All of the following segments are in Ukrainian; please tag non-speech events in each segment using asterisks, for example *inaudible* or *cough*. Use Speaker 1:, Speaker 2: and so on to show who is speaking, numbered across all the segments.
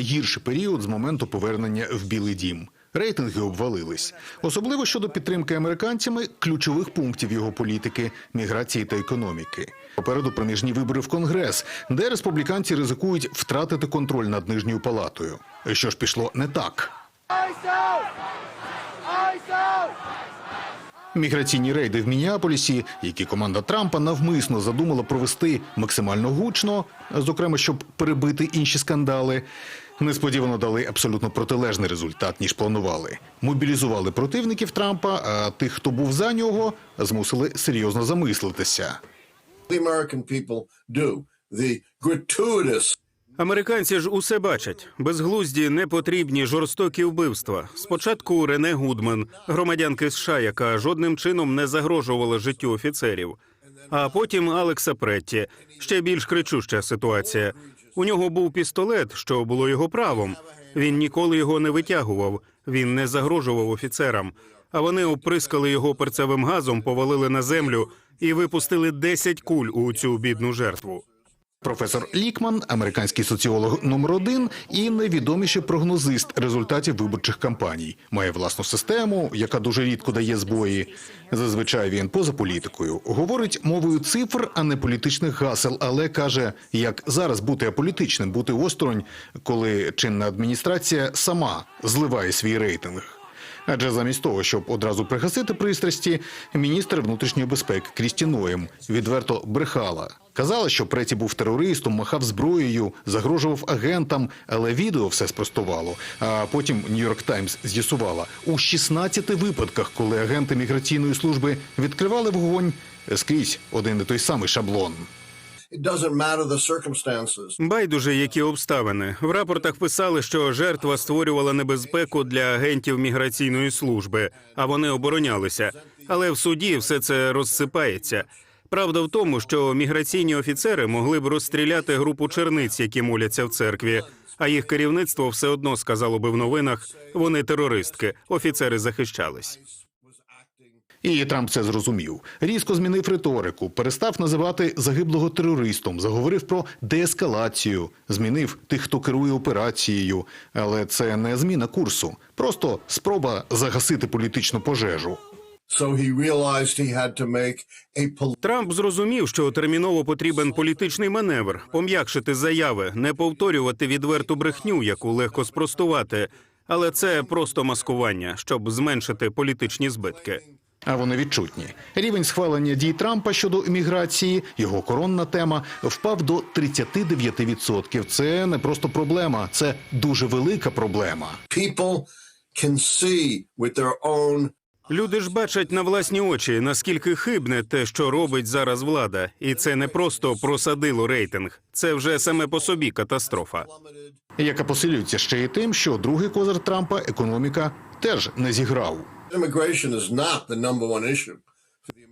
Speaker 1: найгірший період з моменту повернення в Білий Дім. Рейтинги обвалились, особливо щодо підтримки американцями ключових пунктів його політики міграції та економіки. Попереду проміжні вибори в Конгрес, де республіканці ризикують втратити контроль над нижньою палатою. Що ж пішло не так? Міграційні рейди в Мініаполісі, які команда Трампа навмисно задумала провести максимально гучно, зокрема, щоб перебити інші скандали, несподівано дали абсолютно протилежний результат, ніж планували. Мобілізували противників Трампа, а тих, хто був за нього, змусили серйозно замислитися.
Speaker 2: the American people do. The gratuitous
Speaker 3: Американці ж усе бачать. Безглузді, непотрібні, жорстокі вбивства. Спочатку Рене Гудман, громадянки США, яка жодним чином не загрожувала життю офіцерів. А потім Алекса Претті. Ще більш кричуща ситуація. У нього був пістолет, що було його правом. Він ніколи його не витягував. Він не загрожував офіцерам. А вони оприскали його перцевим газом, повалили на землю і випустили 10 куль у цю бідну жертву.
Speaker 1: Професор Лікман, американський соціолог номер один і найвідоміший прогнозист результатів виборчих кампаній, має власну систему, яка дуже рідко дає збої. Зазвичай він поза політикою говорить мовою цифр, а не політичних гасел, але каже, як зараз бути аполітичним, бути осторонь, коли чинна адміністрація сама зливає свій рейтинг. Адже замість того, щоб одразу пригасити пристрасті, міністр внутрішньої безпеки Крісті Ноєм відверто брехала. Казала, що Преті був терористом, махав зброєю, загрожував агентам, але відео все спростувало. А потім Нью-Йорк Таймс з'ясувала у 16 випадках, коли агенти міграційної служби відкривали вогонь скрізь один і той самий шаблон.
Speaker 3: Байдуже, які обставини в рапортах писали, що жертва створювала небезпеку для агентів міграційної служби, а вони оборонялися. Але в суді все це розсипається. Правда в тому, що міграційні офіцери могли б розстріляти групу черниць, які моляться в церкві. А їх керівництво все одно сказало би в новинах: вони терористки, офіцери захищались.
Speaker 1: І Трамп це зрозумів. Різко змінив риторику, перестав називати загиблого терористом, заговорив про деескалацію, змінив тих, хто керує операцією. Але це не зміна курсу, просто спроба загасити політичну пожежу.
Speaker 3: Трамп зрозумів, що терміново потрібен політичний маневр, пом'якшити заяви, не повторювати відверту брехню, яку легко спростувати. Але це просто маскування, щоб зменшити політичні збитки.
Speaker 1: А вони відчутні. Рівень схвалення дій Трампа щодо імміграції, його коронна тема, впав до 39%. Це не просто проблема, це дуже велика проблема.
Speaker 2: people can see with their own
Speaker 3: Люди ж бачать на власні очі, наскільки хибне те, що робить зараз влада, і це не просто просадило рейтинг, це вже саме по собі катастрофа.
Speaker 1: Яка посилюється ще й тим, що другий козир Трампа економіка теж не зіграв.
Speaker 2: Immigration is not the number one issue.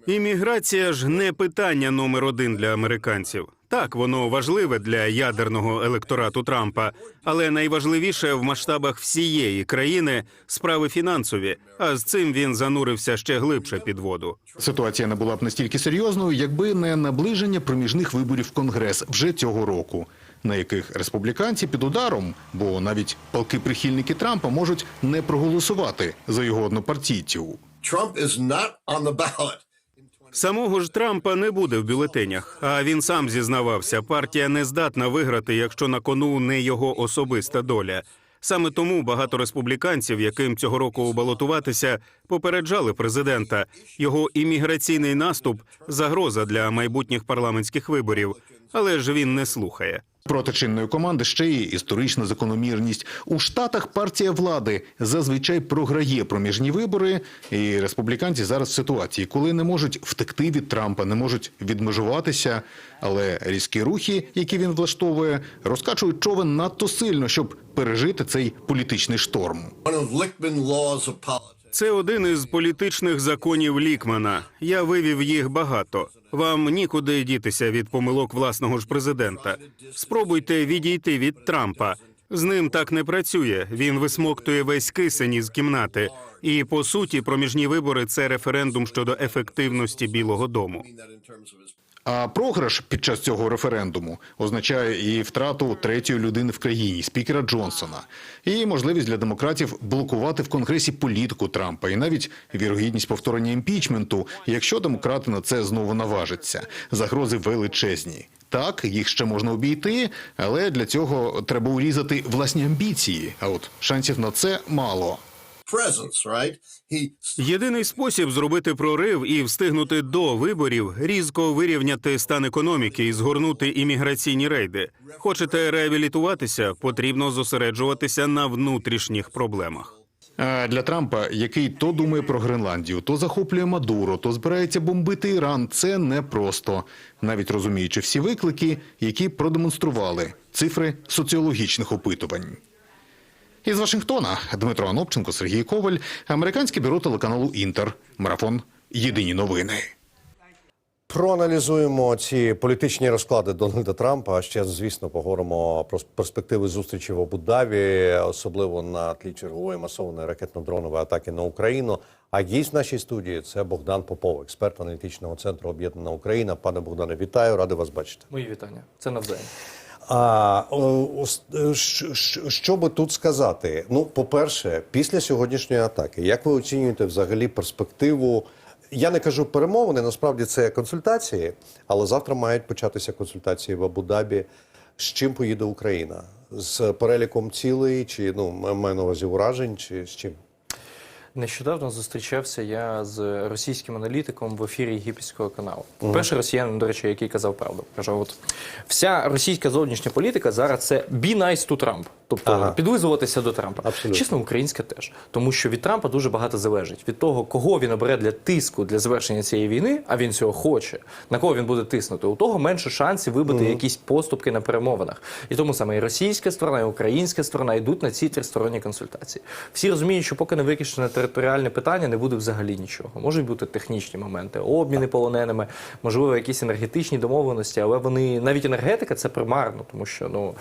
Speaker 3: Імміграція ж не питання номер один для американців. Так, воно важливе для ядерного електорату Трампа, але найважливіше в масштабах всієї країни справи фінансові. А з цим він занурився ще глибше під воду.
Speaker 1: Ситуація не була б настільки серйозною, якби не наближення проміжних виборів в Конгрес вже цього року, на яких республіканці під ударом, бо навіть палки прихильники Трампа можуть не проголосувати за його однопартійців.
Speaker 3: Самого ж Трампа не буде в бюлетенях. А він сам зізнавався, партія не здатна виграти, якщо на кону не його особиста доля. Саме тому багато республіканців, яким цього року балотуватися, попереджали президента. Його імміграційний наступ загроза для майбутніх парламентських виборів, але ж він не слухає.
Speaker 1: Проти чинної команди ще є історична закономірність. У штатах партія влади зазвичай програє проміжні вибори, і республіканці зараз в ситуації, коли не можуть втекти від Трампа, не можуть відмежуватися. Але різкі рухи, які він влаштовує, розкачують човен надто сильно, щоб пережити цей політичний шторм.
Speaker 3: Це один із політичних законів Лікмана. Я вивів їх багато. Вам нікуди дітися від помилок власного ж президента. Спробуйте відійти від Трампа. З ним так не працює. Він висмоктує весь кисень із кімнати. І по суті, проміжні вибори це референдум щодо ефективності Білого Дому.
Speaker 1: А програш під час цього референдуму означає і втрату третьої людини в країні, спікера Джонсона, і можливість для демократів блокувати в конгресі політику Трампа, і навіть вірогідність повторення імпічменту, якщо демократи на це знову наважаться. Загрози величезні. Так, їх ще можна обійти, але для цього треба урізати власні амбіції. А от шансів на це мало.
Speaker 3: Єдиний спосіб зробити прорив і встигнути до виборів різко вирівняти стан економіки і згорнути імміграційні рейди. Хочете реабілітуватися, потрібно зосереджуватися на внутрішніх проблемах.
Speaker 1: А для Трампа, який то думає про Гренландію, то захоплює Мадуро, то збирається бомбити Іран, це непросто, навіть розуміючи всі виклики, які продемонстрували цифри соціологічних опитувань. Із Вашингтона Дмитро Анопченко, Сергій Коваль, американське бюро телеканалу Інтер. Марафон. Єдині новини.
Speaker 4: Проаналізуємо ці політичні розклади Дональда Трампа. А ще, звісно, поговоримо про перспективи зустрічі в Абу-Дабі, особливо на тлі чергової масованої ракетно-дронової атаки на Україну. А гість в нашій студії це Богдан Попов, експерт аналітичного центру Об'єднана Україна. Пане Богдане, вітаю, радий вас бачити.
Speaker 5: Мої вітання. Це навзаєм.
Speaker 4: А е, що би тут сказати? Ну, по-перше, після сьогоднішньої атаки, як ви оцінюєте взагалі перспективу? Я не кажу перемовини, насправді це консультації, але завтра мають початися консультації в Абу-Дабі. З чим поїде Україна? З переліком цілей, чи ну маю на увазі уражень, чи з чим?
Speaker 5: Нещодавно зустрічався я з російським аналітиком в ефірі єгипетського каналу. Перший росіянин, до речі, який казав правду. Каже: от вся російська зовнішня політика зараз це be nice to Trump. Тобто
Speaker 4: Ага.
Speaker 5: підлизуватися до Трампа.
Speaker 4: Абсолютно.
Speaker 5: Чесно, українська теж. Тому що від Трампа дуже багато залежить. Від того, кого він обере для тиску для завершення цієї війни, а він цього хоче, на кого він буде тиснути, у того менше шансів вибити якісь поступки на перемовинах. І тому саме і російська сторона, і українська сторона йдуть на ці тристоронні консультації. Всі розуміють, що поки не вирішене територіальне питання, не буде взагалі нічого. Можуть бути технічні моменти, обміни полоненими, можливо, якісь енергетичні домовленості, але вони навіть енергетика це примарно, тому що ну.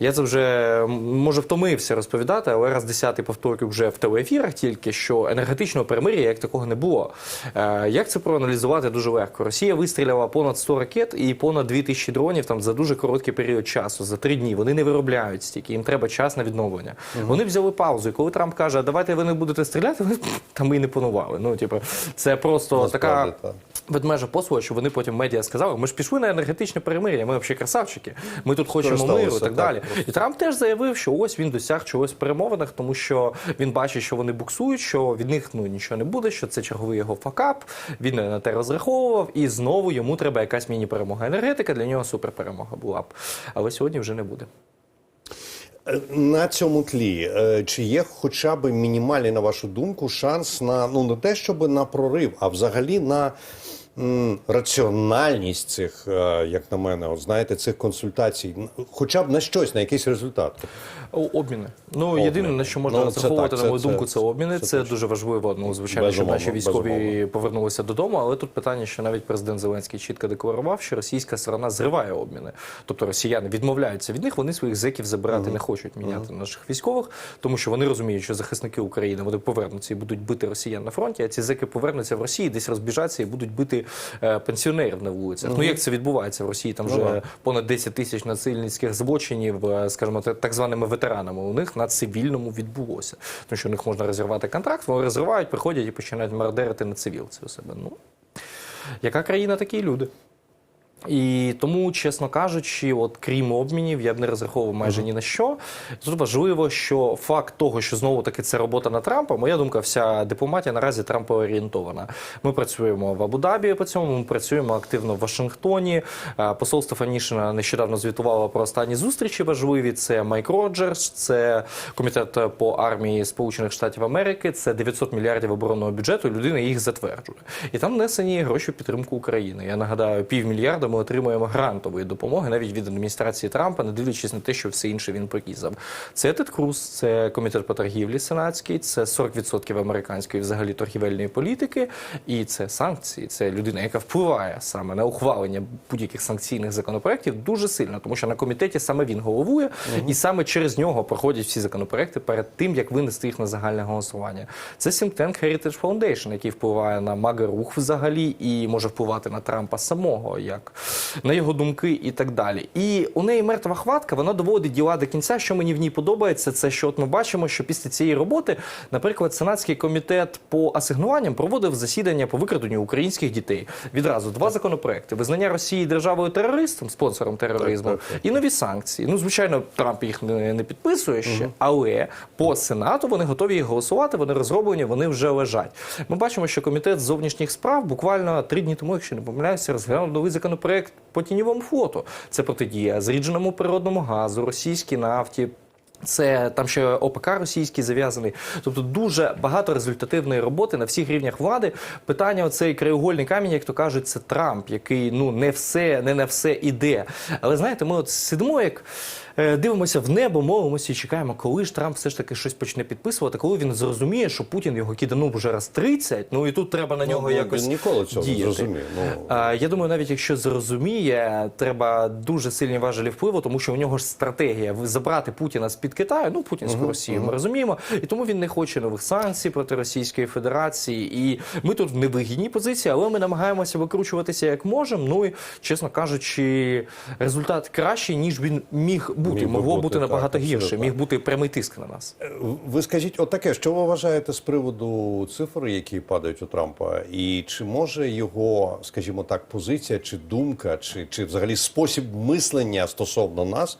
Speaker 5: Я це вже може втомився розповідати, але раз десятий повторюю вже в телеефірах тільки що енергетичного перемир'я як такого не було. Е, як це проаналізувати дуже легко? Росія вистріляла понад 100 ракет і понад 2000 дронів там за дуже короткий період часу, за три дні. Вони не виробляють стільки, їм треба час на відновлення. Вони взяли паузу. І коли Трамп каже, а давайте ви не будете стріляти, вони *laughs* там і не планували. Ну, типу, це просто така.
Speaker 4: Насправді, так.
Speaker 5: Ведмежа послуга, що вони потім медіа сказали, ми ж пішли на енергетичне перемир'я, ми взагалі красавчики, ми тут хочемо миру і так
Speaker 4: так,
Speaker 5: далі. І Трамп теж заявив, що ось він досяг чогось в перемовинах, тому що він бачить, що вони буксують, що від них ну нічого не буде, що це черговий його факап. Він на те розраховував, і знову йому треба якась міні-перемога. Енергетика для нього суперперемога була б. Але сьогодні вже не буде.
Speaker 4: Е, На цьому тлі, е, чи є хоча б мінімальний, на вашу думку, шанс на ну не те, щоб на прорив, а взагалі на раціональність цих, е, як на мене, от знаєте, цих консультацій, хоча б на щось, на якийсь результат.
Speaker 5: Обміни. Ну єдине на що можна
Speaker 4: Ну,
Speaker 5: розраховувати,
Speaker 4: так,
Speaker 5: на мою
Speaker 4: це-
Speaker 5: думку, це обміни.
Speaker 4: це
Speaker 5: Це, дуже важливо. Ну звичайно, щоб наші військові
Speaker 4: безумовно.
Speaker 5: повернулися додому. Але тут питання, що навіть президент Зеленський чітко декларував, що російська сторона зриває обміни. Тобто росіяни відмовляються від них. Вони своїх зеків забирати не хочуть міняти наших військових, тому що вони розуміють, що захисники України вони повернуться і будуть бити росіян на фронті. А ці зеки повернуться в Росії, десь розбіжаться і будуть бити е, пенсіонерів на вулицях. Ну як це відбувається в Росії? Там вже
Speaker 4: да.
Speaker 5: понад 10 тисяч насильницьких злочинів, е, скажімо, так званими ветеранами. У них на цивільному відбулося. Тому що у них можна розірвати контракт, вони розривають, приходять і починають мародерити на цивілці у себе. Ну яка країна, такі люди. І тому, чесно кажучи, от крім обмінів, я б не розраховував майже ні на що. Тут важливо, що факт того, що знову таки це робота на Трампа, моя думка, вся дипломатія наразі Трампа орієнтована. Ми працюємо в Абу-Дабі по цьому, ми працюємо активно в Вашингтоні. Е, Посол Стефанішина нещодавно звітувала про останні зустрічі важливі. Це Майк Роджерс, це комітет по армії Сполучених Штатів Америки, це 900 мільярдів оборонного бюджету. Людина їх затверджує. І там внесені гроші в підтримку України. Я нагадаю, півмільярда ми отримуємо грантової допомоги навіть від адміністрації Трампа, не дивлячись на те, що все інше він порізав. Це Тед Круз, це комітет по торгівлі сенатський, це 40% американської взагалі торгівельної політики, і це санкції. Це людина, яка впливає саме на ухвалення будь-яких санкційних законопроєктів дуже сильно, тому що на комітеті саме він головує, і саме через нього проходять всі законопроекти перед тим, як винести їх на загальне голосування. Це think tank Heritage Foundation, який впливає на мага рух взагалі і може впливати на Трампа самого, як на його думки і так далі. І у неї мертва хватка, вона доводить діла до кінця. Що мені в ній подобається, це що от ми бачимо, що після цієї роботи, наприклад, Сенатський комітет по асигнуванням проводив засідання по викраденню українських дітей. Відразу два законопроекти: визнання Росії державою терористом, спонсором тероризму,
Speaker 4: Так, так, так.
Speaker 5: і нові санкції. Ну, звичайно, Трамп їх не, не підписує ще, але по Сенату вони готові їх голосувати, вони розроблені, вони вже лежать. Ми бачимо, що комітет зовнішніх справ буквально три дні тому, якщо не помиляюся, розглянув новий законопроект по тіньовому флоту. Це протидія зрідженому природному газу, російській нафті. Це там ще ОПК російський зав'язаний. Тобто дуже багато результативної роботи на всіх рівнях влади. Питання оцей краєугольний камінь, як то кажуть, це Трамп, який ну не все, не на все іде. Але знаєте, ми от сидимо як. Е, Дивимося в небо, молимося і чекаємо, коли ж Трамп все ж таки щось почне підписувати, коли він зрозуміє, що Путін його киданув вже раз 30, ну і тут треба на нього
Speaker 4: Ну,
Speaker 5: якось
Speaker 4: він ніколи цього не зрозуміє. Ну.
Speaker 5: Я думаю, навіть якщо зрозуміє, треба дуже сильні важелі впливу, тому що у нього ж стратегія забрати Путіна з під Китаю, ну путінську Росію, ми розуміємо, і тому він не хоче нових санкцій проти Російської Федерації. І ми тут в невигідній позиції, але ми намагаємося викручуватися як можемо. Ну і чесно кажучи, результат кращий ніж він міг бути.
Speaker 4: Міг
Speaker 5: Могло
Speaker 4: бути,
Speaker 5: бути
Speaker 4: так,
Speaker 5: набагато гірше.
Speaker 4: абсолютно.
Speaker 5: Міг бути прямий тиск на нас.
Speaker 4: Ви скажіть, отаке, що ви вважаєте з приводу цифр, які падають у Трампа, і чи може його, скажімо так, позиція, чи думка, чи, чи взагалі спосіб мислення стосовно нас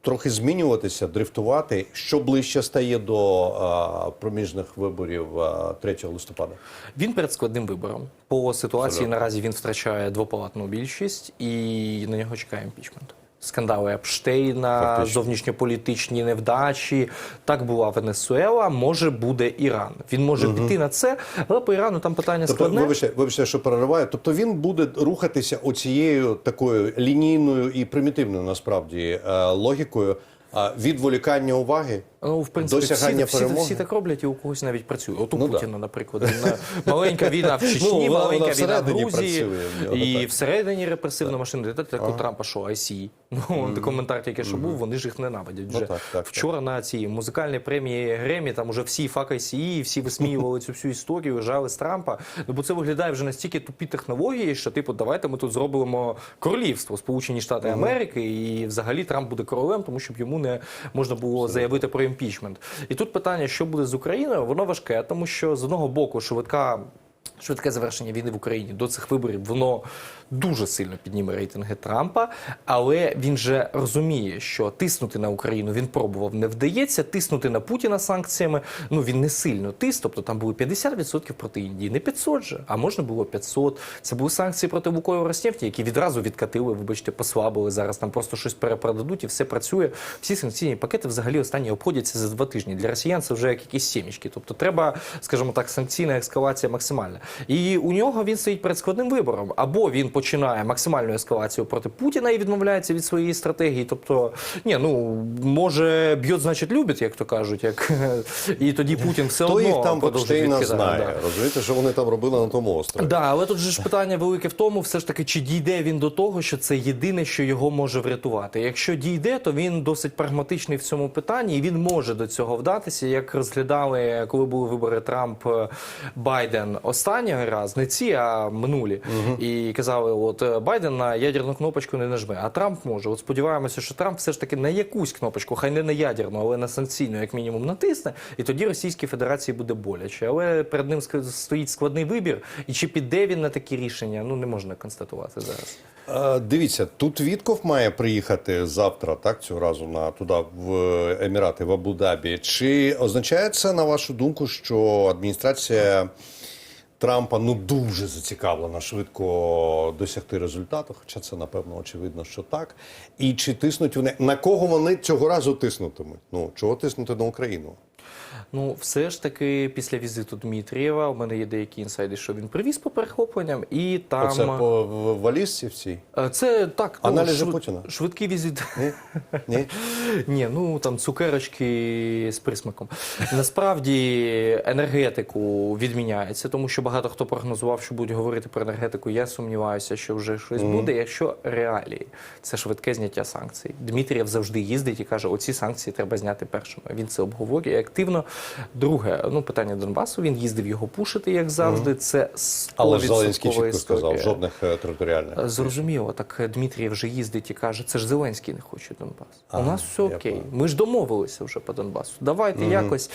Speaker 4: трохи змінюватися, дрифтувати, що ближче стає до а, проміжних виборів а, 3 листопада?
Speaker 5: Він перед складним вибором. По ситуації наразі він втрачає двопалатну більшість і на нього чекає імпічмент. Скандали Епштейна,
Speaker 4: Фактично.
Speaker 5: зовнішньополітичні невдачі. Так була Венесуела, може буде Іран. Він може піти на це, але по Ірану там питання
Speaker 4: Тобто,
Speaker 5: складне.
Speaker 4: вибачте, вибачте, що перериваю. Тобто він буде рухатися оцією такою лінійною і примітивною насправді е, логікою відволікання уваги.
Speaker 5: Ну, в принципі, всі,
Speaker 4: Досягання
Speaker 5: всі,
Speaker 4: перемоги.
Speaker 5: всі так роблять, і у когось навіть працює. От у
Speaker 4: Ну, да.
Speaker 5: Путіна, наприклад, Він, е, маленька війна в *laughs* Чечні,
Speaker 4: Ну, вона- вона
Speaker 5: маленька війна в Грузії,
Speaker 4: працює
Speaker 5: і
Speaker 4: так.
Speaker 5: всередині репресивна машина. Так, так у Трампа що, IC. *laughs* Ну, mm коментар тільки що був, вони ж їх ненавидять вже.
Speaker 4: Ну, так, так,
Speaker 5: Вчора на цій музикальній премії Гремі там уже всі фак ICE, всі висміювали цю всю історію, жали з Трампа. Ну, бо це виглядає вже настільки тупі технології, що, типу, давайте ми тут зробимо королівство, Сполучені Штати Америки, і взагалі Трамп буде королем, тому щоб йому не можна було заявити про імпічмент. І тут питання, що буде з Україною, воно важке, тому що з одного боку швидка. Швидке завершення війни в Україні до цих виборів воно дуже сильно підніме рейтинги Трампа, але він же розуміє, що тиснути на Україну він пробував, не вдається. Тиснути на Путіна санкціями. Ну він не сильно тис. Тобто там були 50% проти Індії, не 500 же, а можна було 500. Це були санкції проти Лукою Роснефті, які відразу відкатили, вибачте, послабили. Зараз там просто щось перепродадуть і все працює. Всі санкційні пакети взагалі останні обходяться за два тижні. Для росіян це вже як якісь сімічки. Тобто треба, скажімо так, санкційна ескалація максимальна. І у нього він стоїть перед складним вибором. Або він починає максимальну ескалацію проти Путіна і відмовляється від своєї стратегії. Тобто, ні, ну може б'ють, значить любить, як то кажуть, як *laughs* і тоді Путін все
Speaker 4: Хто
Speaker 5: одно
Speaker 4: їх там
Speaker 5: продовжує
Speaker 4: знає?
Speaker 5: да.
Speaker 4: Розумієте, що вони там робили на тому острові?
Speaker 5: Да, але тут же ж питання велике в тому, все ж таки, чи дійде він до того, що це єдине, що його може врятувати. Якщо дійде, то він досить прагматичний в цьому питанні, і він може до цього вдатися. Як розглядали, коли були вибори Трамп Байден останнього раз, не ці, а минулі, і казали: от е, Байден на ядерну кнопочку не нажме, а Трамп може. От сподіваємося, що Трамп все ж таки на якусь кнопочку, хай не на ядерну, але на санкційну, як мінімум, натисне, і тоді Російській Федерації буде боляче. Але перед ним стоїть складний вибір, і чи піде він на такі рішення, ну не можна констатувати зараз.
Speaker 4: Е, Дивіться, тут Вітков має приїхати завтра, так цього разу на туди в Емірати, в Абу-Дабі. Чи означає це, на вашу думку, що адміністрація Трампа ну дуже зацікавлена швидко досягти результату? Хоча це напевно очевидно, що так. І чи тиснуть вони на кого вони цього разу тиснутимуть? Ну чого тиснути на Україну?
Speaker 5: Ну, все ж таки, після візиту Дмитрієва у мене є деякі інсайди, що він привіз по перехопленням, і там
Speaker 4: Оце по в- валізці в цій?
Speaker 5: Е, це так ну,
Speaker 4: Аналізи Путіна?
Speaker 5: Швидкий візит.
Speaker 4: Ні? Ні? *laughs*
Speaker 5: Ні, ну там цукерочки з присмаком. Насправді енергетику відміняється, тому що багато хто прогнозував, що будуть говорити про енергетику. Я сумніваюся, що вже щось буде. Якщо реалії це швидке зняття санкцій. Дмитрієв завжди їздить і каже: оці санкції треба зняти першими. Він це обговорює активно. Друге, ну питання Донбасу. Він їздив його пушити, як завжди. Це 100%
Speaker 4: Але Зеленський чітко сказав, жодних е, територіальних.
Speaker 5: Зрозуміло, так Дмитрій вже їздить і каже, це ж Зеленський не хоче Донбас.
Speaker 4: Ага,
Speaker 5: У нас все окей.
Speaker 4: понял.
Speaker 5: Ми ж домовилися вже по Донбасу. Давайте якось.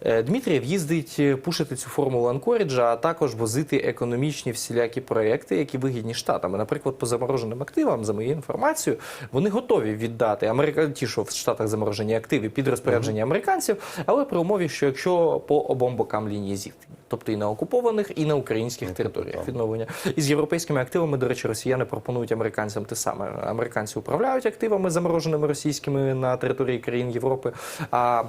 Speaker 5: Е, Дмитрієв їздить е, пушити цю формулу Анкоріджа, а також возити економічні всілякі проекти, які вигідні штатами. Наприклад, по замороженим активам, за моєю інформацією, вони готові віддати Америка... ті, що в Штатах заморожені активи під розпорядження американців, але при умові, що якщо по обом бокам лінії зіткнення, тобто і на окупованих, і на українських територіях відновлення. І з європейськими активами, до речі, росіяни пропонують американцям те саме. Американці управляють активами замороженими російськими на території країн Європи. А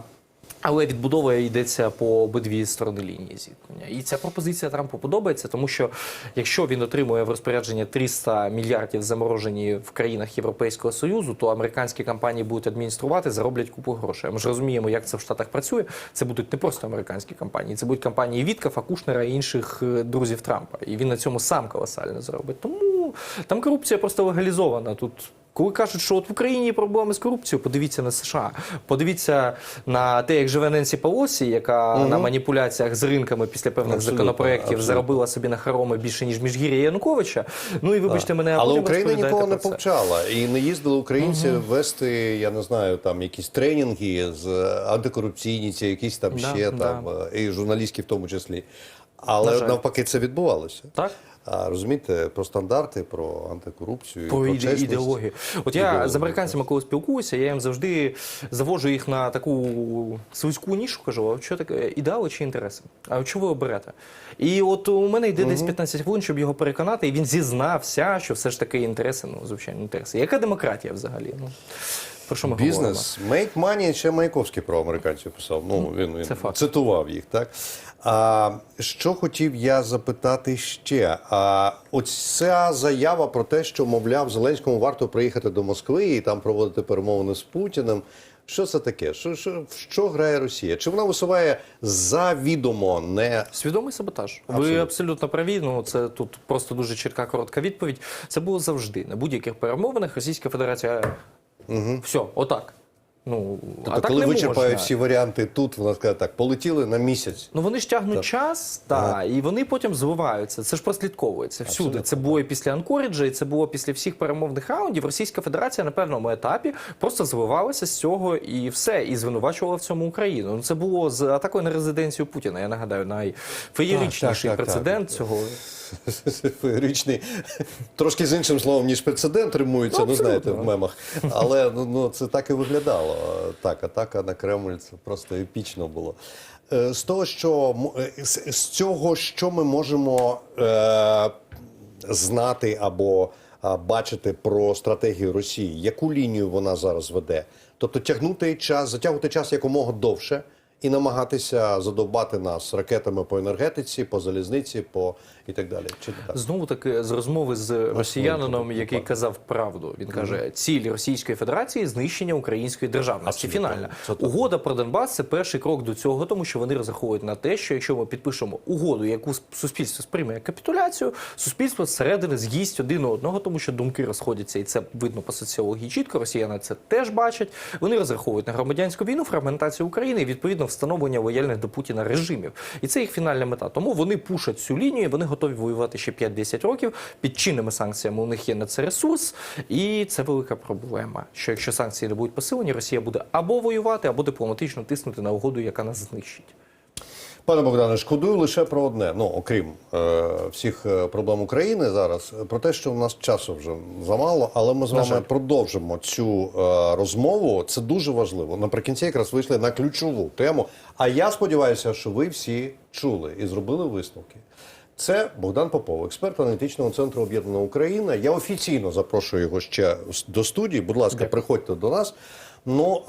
Speaker 5: але відбудова йдеться по обидві сторони лінії зіткнення. І ця пропозиція Трампу подобається, тому що якщо він отримує в розпорядження 300 мільярдів заморожені в країнах Європейського Союзу, то американські компанії будуть адмініструвати, зароблять купу грошей. Ми ж розуміємо, як це в Штатах працює. Це будуть не просто американські компанії, це будуть компанії Віткафа, Кушнера і інших е, друзів Трампа. І він на цьому сам колосально заробить. Тому там корупція просто легалізована. Тут коли кажуть, що от в Україні проблеми з корупцією, подивіться на США, подивіться на те, як живе Ненсі Пелосі, яка на маніпуляціях з ринками після певних
Speaker 4: Абсолютно,
Speaker 5: законопроєктів
Speaker 4: абсолютно.
Speaker 5: заробила собі на хороми більше ніж міжгір'я Януковича. Ну і вибачте мене, а
Speaker 4: Але Україна нікого не повчала. І не їздили українці вести, я не знаю, там якісь тренінги з антикорупційні, ці якісь там
Speaker 5: Да,
Speaker 4: ще
Speaker 5: да.
Speaker 4: там, е, і журналістські в тому числі. Але навпаки це відбувалося.
Speaker 5: Так?
Speaker 4: А розумієте, про стандарти, про антикорупцію,
Speaker 5: По
Speaker 4: про
Speaker 5: іде-
Speaker 4: чесність.
Speaker 5: ідеології. От я
Speaker 4: Ідеологію,
Speaker 5: з американцями, коли спілкуюся, я їм завжди завожу їх на таку слизьку нішу, кажу, а що таке ідеали чи інтереси? А що ви оберете? І от у мене йде десь 15 хвилин, щоб його переконати, і він зізнався, що все ж таки інтереси, ну, звичайно, інтереси. Яка демократія взагалі? Ну, про що ми
Speaker 4: Бізнес make money, ще Маяковський про американців писав. Ну він, він
Speaker 5: це факт.
Speaker 4: цитував їх, так а що хотів я запитати ще? А оця заява про те, що мовляв, Зеленському варто приїхати до Москви і там проводити перемовини з Путіним. Що це таке? Що, що, що грає Росія? Чи вона висуває завідомо не
Speaker 5: Свідомий саботаж. Ви
Speaker 4: Абсолютно.
Speaker 5: абсолютно праві. Ну це тут просто дуже чітка коротка відповідь. Це було завжди на будь-яких перемовинах. Російська Федерація все, отак. Ну а
Speaker 4: тобто,
Speaker 5: так
Speaker 4: коли
Speaker 5: можна.
Speaker 4: всі варіанти тут, вона скаже так, полетіли на місяць.
Speaker 5: Ну вони ж тягнуть час, та
Speaker 4: Ага.
Speaker 5: і вони потім звиваються. Це ж прослідковується всюди.
Speaker 4: Абсолютно.
Speaker 5: Це було і після Анкоріджа, і це було після всіх перемовних раундів. Російська Федерація на певному етапі просто звивалася з цього і все, і звинувачувала в цьому Україну. Ну це було з атакою на резиденцію Путіна. Я нагадаю, найфеєричніший
Speaker 4: Так, так, так,
Speaker 5: прецедент цього.
Speaker 4: Феєричний, трошки з іншим словом, ніж прецедент римується,
Speaker 5: Ну,
Speaker 4: ну, знаєте, в мемах. Але ну, ну, це так і виглядало. Так, атака на Кремль це просто епічно було. Е, З того, що е, з, з цього, що ми можемо е, знати або бачити про стратегію Росії, яку лінію вона зараз веде? Тобто тягнути час, затягувати час якомога довше. І намагатися задовбати нас ракетами по енергетиці, по залізниці, по і так далі. Чи так?
Speaker 5: Знову таки з розмови з росіянином, який казав правду. Він каже, ціль Російської Федерації знищення української державності.
Speaker 4: Абсолютно.
Speaker 5: Фінальна угода про Донбас це перший крок до цього, тому що вони розраховують на те, що якщо ми підпишемо угоду, яку суспільство сприйме як капітуляцію, суспільство зсередини з'їсть один одного, тому що думки розходяться, і це видно по соціології чітко. Росіяни це теж бачать. Вони розраховують на громадянську війну, фрагментацію України і відповідно встановлення лояльних до Путіна режимів. І це їх фінальна мета. Тому вони пушать цю лінію. Вони готові воювати ще 5-10 років. Під чинними санкціями у них є на це ресурс, і це велика проблема. Що якщо санкції не будуть посилені, Росія буде або воювати, або дипломатично тиснути на угоду, яка нас знищить.
Speaker 4: Пане Богдане, шкодую лише про одне. Ну окрім е, всіх е, проблем України зараз, про те, що в нас часу вже замало, але ми з вами
Speaker 5: жаль.
Speaker 4: продовжимо цю е, розмову. Це дуже важливо. Наприкінці якраз вийшли на ключову тему. А я сподіваюся, що ви всі чули і зробили висновки. Це Богдан Попов, експерт аналітичного центру Об'єднана Україна. Я офіційно запрошую його ще до студії. Будь ласка, приходьте до нас. Ну